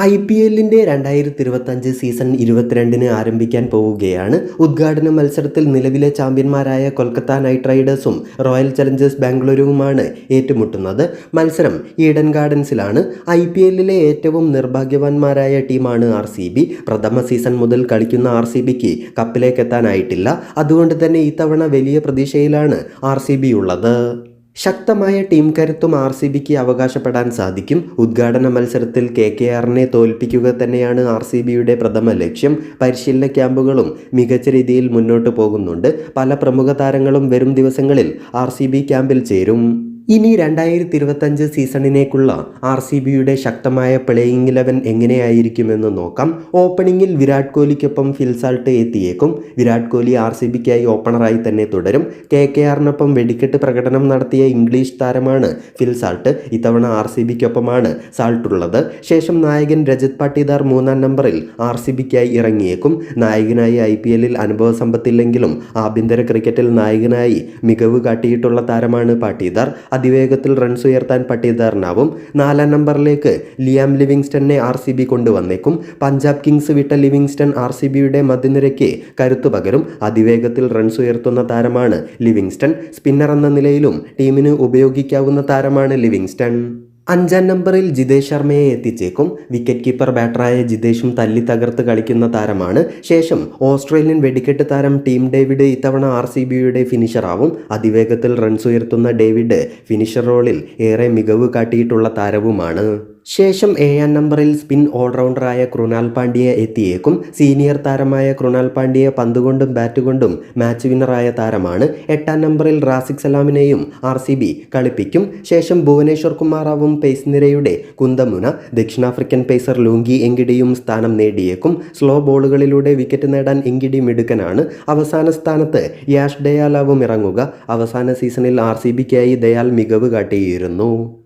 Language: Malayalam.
ഐ പി എല്ലിന്റെ രണ്ടായിരത്തി ഇരുപത്തഞ്ച് സീസൺ ഇരുപത്തിരണ്ടിന് ആരംഭിക്കാൻ പോവുകയാണ്. ഉദ്ഘാടന മത്സരത്തിൽ നിലവിലെ ചാമ്പ്യന്മാരായ കൊൽക്കത്ത നൈറ്റ് റൈഡേഴ്സും റോയൽ ചലഞ്ചേഴ്സ് ബാംഗ്ലൂരുവുമാണ് ഏറ്റുമുട്ടുന്നത്. മത്സരം ഈഡൻ ഗാർഡൻസിലാണ്. ഐ പി എല്ലിലെ ഏറ്റവും നിർഭാഗ്യവാന്മാരായ ടീമാണ് ആർ സി ബി. പ്രഥമ സീസൺ മുതൽ കളിക്കുന്ന ആർ സി ബിക്ക് കപ്പിലേക്കെത്താനായിട്ടില്ല. അതുകൊണ്ട് തന്നെ ഇത്തവണ വലിയ പ്രതീക്ഷയിലാണ് ആർ സി ബി ഉള്ളത്. ശക്തമായ ടീം കരുത്തും ആർ സി ബിക്ക് അവകാശപ്പെടാൻ സാധിക്കും. ഉദ്ഘാടന മത്സരത്തിൽ കെ കെ ആറിനെ തോൽപ്പിക്കുക തന്നെയാണ് ആർ സി ബിയുടെ പ്രഥമ ലക്ഷ്യം. പരിശീലന ക്യാമ്പുകളും മികച്ച രീതിയിൽ മുന്നോട്ട് പോകുന്നുണ്ട്. പല പ്രമുഖ താരങ്ങളും വരും ദിവസങ്ങളിൽ ആർ ക്യാമ്പിൽ ചേരും. ഇനി രണ്ടായിരത്തി ഇരുപത്തഞ്ച് സീസണിനേക്കുള്ള ആർ സി ബിയുടെ ശക്തമായ പ്ലേയിങ് ഇലവൻ എങ്ങനെയായിരിക്കുമെന്ന് നോക്കാം. ഓപ്പണിംഗിൽ വിരാട് കോഹ്ലിക്കൊപ്പം ഫിൽസാൾട്ട് എത്തിയേക്കും. വിരാട് കോഹ്ലി ആർ സി ബിക്കായി ഓപ്പണറായി തന്നെ തുടരും. കെ കെ ആറിനൊപ്പം വെടിക്കെട്ട് പ്രകടനം നടത്തിയ ഇംഗ്ലീഷ് താരമാണ് ഫിൽസാൾട്ട് ഇത്തവണ ആർ സി ബിക്കൊപ്പമാണ് സാൾട്ടുള്ളത്. ശേഷം നായകൻ രജത് പാട്ടിദാർ മൂന്നാം നമ്പറിൽ ആർ സി ബിക്കായി ഇറങ്ങിയേക്കും. നായകനായി ഐ പി എല്ലിൽ അനുഭവ സമ്പത്തില്ലെങ്കിലും ആഭ്യന്തര ക്രിക്കറ്റിൽ നായകനായി മികവ് കാട്ടിയിട്ടുള്ള താരമാണ് പാട്ടീദാർ. അതിവേഗത്തിൽ റൺസ് ഉയർത്താൻ പട്ടിദാറിനാവും നാലാം നമ്പറിലേക്ക് ലിയാം ലിവിങ്സ്റ്റണിനെ ആർ സി ബി കൊണ്ടുവന്നേക്കും. പഞ്ചാബ് കിങ്സ് വിട്ട ലിവിങ്സ്റ്റൺ ആർ സി ബിയുടെ മധ്യനിരയ്ക്ക് കരുത്തു പകരും. അതിവേഗത്തിൽ റൺസ് ഉയർത്തുന്ന താരമാണ് ലിവിങ്സ്റ്റൺ. സ്പിന്നർ എന്ന നിലയിലും ടീമിന് ഉപയോഗിക്കാവുന്ന താരമാണ് ലിവിങ്സ്റ്റൺ. അഞ്ചാം നമ്പറിൽ ജിതേഷ് ശർമ്മയെ എത്തിച്ചേക്കും. വിക്കറ്റ് കീപ്പർ ബാറ്ററായ ജിതേഷും തല്ലി തകർത്ത് കളിക്കുന്ന താരമാണ് ശേഷം. ഓസ്ട്രേലിയൻ വെടിക്കെട്ട് താരം ടീം ഡേവിഡ് ഇത്തവണ ആർ സി ബിയുടെ ഫിനിഷറാവും അതിവേഗത്തിൽ റൺസ് ഉയർത്തുന്ന ഡേവിഡ് ഫിനിഷർ റോളിൽ ഏറെ മികവ് കാട്ടിയിട്ടുള്ള താരവുമാണ്. ശേഷം ഏഴാം നമ്പറിൽ സ്പിൻ ഓൾറൗണ്ടറായ കൃണാൽ പാണ്ഡ്യയെ എത്തിയേക്കും. സീനിയർ താരമായ കൃണാൽ പാണ്ഡ്യയെ പന്തുകൊണ്ടും ബാറ്റ് കൊണ്ടും മാച്ച് വിന്നറായ താരമാണ്. എട്ടാം നമ്പറിൽ റാസിക് സലാമിനെയും ആർ സി ബി കളിപ്പിക്കും. ശേഷം ഭുവനേശ്വർ കുമാറാവും പേസ് നിരയുടെ കുന്തമുന. ദക്ഷിണാഫ്രിക്കൻ പേസർ ലൂങ്കി എങ്കിഡിയും സ്ഥാനം നേടിയേക്കും. സ്ലോ ബോളുകളിലൂടെ വിക്കറ്റ് നേടാൻ എങ്കിഡി മിടുക്കനാണ്. അവസാന സ്ഥാനത്ത് യാഷ് ദയാലാവും ഇറങ്ങുക. അവസാന സീസണിൽ ആർ സി ബിക്കായി ദയാൽ മികവ് കാട്ടിയിരുന്നു.